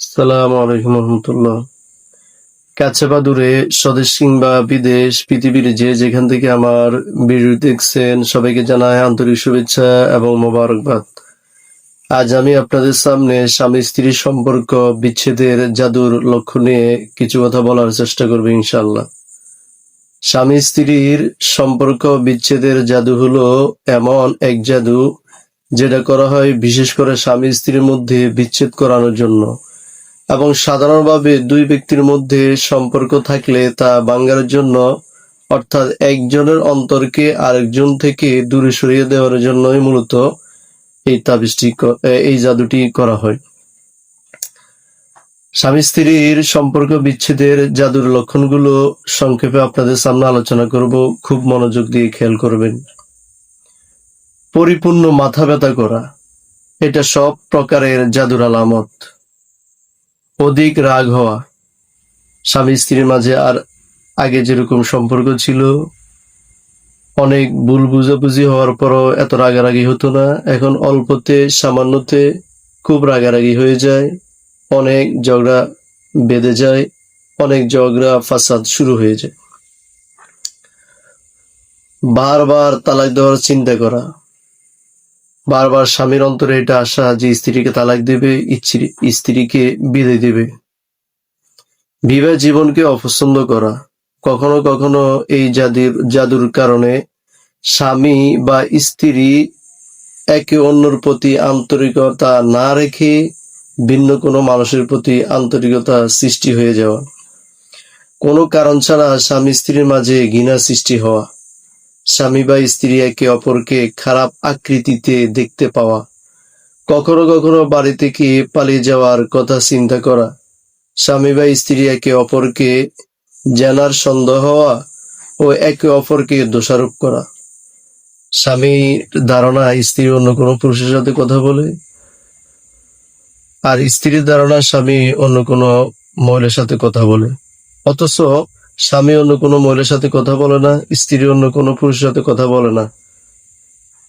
সালাম আলাইকুম রহমতুল্লাহ। কাছে বা দূরে, স্বদেশ কিংবা বিদেশ, পৃথিবীর যে যেখান থেকে আমার ভিডিও দেখছেন, সবাইকে জানায় আন্তরিক শুভেচ্ছা এবং মোবারকবাদ। আজ আমি আপনাদের সামনে স্বামী স্ত্রীর সম্পর্ক, বিচ্ছেদের জাদুর লক্ষ্য নিয়ে কিছু কথা বলার চেষ্টা করব ইনশাল্লাহ স্বামী স্ত্রীর সম্পর্ক, বিচ্ছেদের জাদু হলো এমন এক জাদু, যেটা করা হয় বিশেষ করে স্বামী স্ত্রীর মধ্যে বিচ্ছেদ করানোর জন্য। এবং সাধারণভাবে দুই ব্যক্তির মধ্যে সম্পর্ক থাকলে তা ভাঙ্গার জন্য, অর্থাৎ একজনের অন্তরকে আরেকজন থেকে দূরে সরিয়ে দেওয়ার জন্যই মূলত এই তাবিজটি এই জাদুটি করা হয়। স্বামী স্ত্রীর সম্পর্ক বিচ্ছেদের জাদুর লক্ষণগুলো সংক্ষেপে আপনাদের সামনে আলোচনা করব। খুব মনোযোগ দিয়ে খেয়াল করবেন। পরিপূর্ণ মাথা ব্যথা করা, এটা সব প্রকারের জাদুর আলামত। অধিক রাগ হওয়া। স্বামী স্ত্রীর মাঝে আর আগে যেরকম সম্পর্ক ছিল, অনেক ভুল বুঝাবুঝি হওয়ার পরও এত রাগারাগি হতো না। এখন অল্পতে, সামান্যতে খুব রাগারাগি হয়ে যায়। অনেক ঝগড়া বেঁধে যায়, অনেক ঝগড়া ফাসাদ শুরু হয়ে যায়। বারবার তালাক দেওয়ার চিন্তা করা। বারবার স্বামীর অন্তরে এটা আসা যে স্ত্রীকে তালাক দেবে স্ত্রীকে বিদায় দেবে। বিবাহ জীবনকে অপছন্দ করা। কখনো কখনো এই জাদুর জাদুর কারণে স্বামী বা স্ত্রী একে অন্যর প্রতি আন্তরিকতা না রেখে ভিন্ন কোনো মানুষের প্রতি আন্তরিকতা সৃষ্টি হয়ে যাওয়া। কোনো কারণ ছাড়া স্বামী স্ত্রীর মাঝে ঘৃণা সৃষ্টি হওয়া। স্বামী বা স্ত্রী একে অপরকে খারাপ আকৃতিতে দেখতে পাওয়া। কখনো কখনো বাড়ি থেকে পালিয়ে যাওয়ার কথা চিন্তা করা। স্বামী বা স্ত্রী একে অপরকে জানার সন্দেহ হওয়া ও একে অপরকে দোষারোপ করা। স্বামীর ধারণা স্ত্রী অন্য কোনো পুরুষের সাথে কথা বলে আর স্ত্রীর ধারণা স্বামী অন্য কোনো মহিলার সাথে কথা বলে। অথচ স্বামী অন্য কোনো মহিলার সাথে কথা বলে না, স্ত্রী অন্য কোনো পুরুষের সাথে কথা বলে না।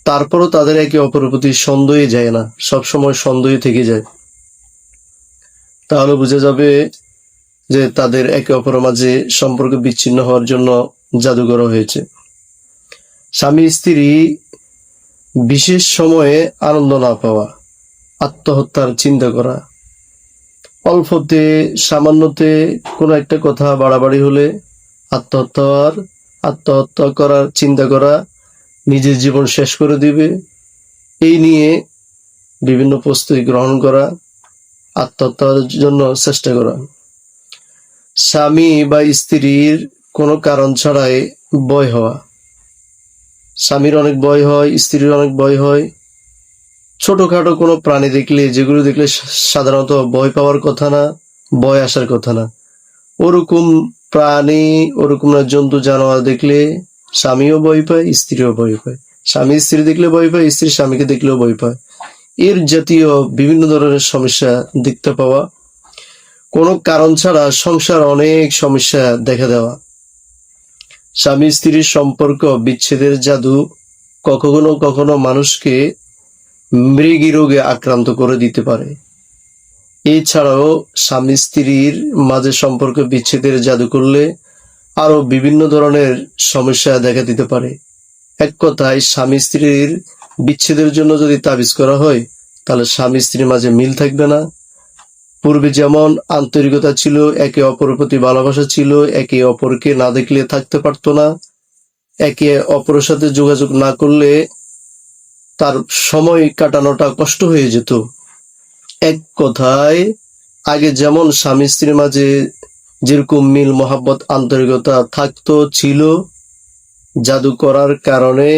তারপরও তাদের একে অপরের প্রতি সন্দেহই যায় না সবসময় সন্দেহই থেকে যায়। তাহলে বোঝা যাবে যে তাদের একে অপরের মাঝে সম্পর্ক বিচ্ছিন্ন হওয়ার জন্য জাদু করা হয়েছে। স্বামী, স্ত্রী বিশেষ সময়ে আনন্দ না পাওয়া, আত্মহত্যার চিন্তা করা অল্পতে, সামান্যতে কোনো একটা কথা বাড়াবাড়ি হলে আত্মহত্যা হওয়ার, আত্মহত্যা করার চিন্তা করা নিজের জীবন শেষ করে দিবে। এই নিয়ে বিভিন্ন প্রস্তুতি গ্রহণ করা, আত্মহত্যার জন্য চেষ্টা করা। স্বামী বা স্ত্রীর কোনো কারণ ছাড়াই ভয় হওয়া। স্বামীর অনেক ভয় হয়, স্ত্রীর অনেক ভয় হয় ছোটখাটো কোনো প্রাণী দেখলে, যেগুলো দেখলে সাধারণত ভয় পাওয়ার কথা না, ভয় আসার কথা না। ওরকম প্রাণী, ওরকম না জন্তু, জানোয়ার দেখলে স্বামীও ভয় পায়, স্ত্রীও ভয় পায়। স্বামী স্ত্রী দেখলে ভয় পায়, স্ত্রী স্বামীকে দেখলেও ভয় পায়। এর জাতীয় বিভিন্ন ধরনের সমস্যা দেখতে পাওয়া। কোনো কারণ ছাড়া সংসার অনেক সমস্যা দেখা দেওয়া। স্বামী স্ত্রীর সম্পর্ক বিচ্ছেদের জাদু। কখনো কখনো মানুষকে মৃগী রোগে আক্রান্ত করে দিতে পারে। এছাড়াও স্বামী স্ত্রীর মাঝে সম্পর্ক বিচ্ছেদের জাদু করলে আরও বিভিন্ন ধরনের সমস্যা দেখা দিতে পারে। এক কথায়, স্বামী স্ত্রীর বিচ্ছেদের জন্য যদি তাবিজ করা হয়, তাহলে স্বামী স্ত্রীর মাঝে মিল থাকবে না। পূর্বে যেমন আন্তরিকতা ছিল, একে অপরের প্রতি ভালোবাসা ছিল, একে অপরকে না দেখলে থাকতে পারতো না। একে অপরের সাথে যোগাযোগ না করলে তার সময় কাটানোটা কষ্ট হয়ে যেত। এক কথায়, আগে যেমন স্বামী স্ত্রীর মাঝে যেরকম মিল, মহাব্বত, আন্তরিকতা থাকতো, ছিল, জাদু করার কারণে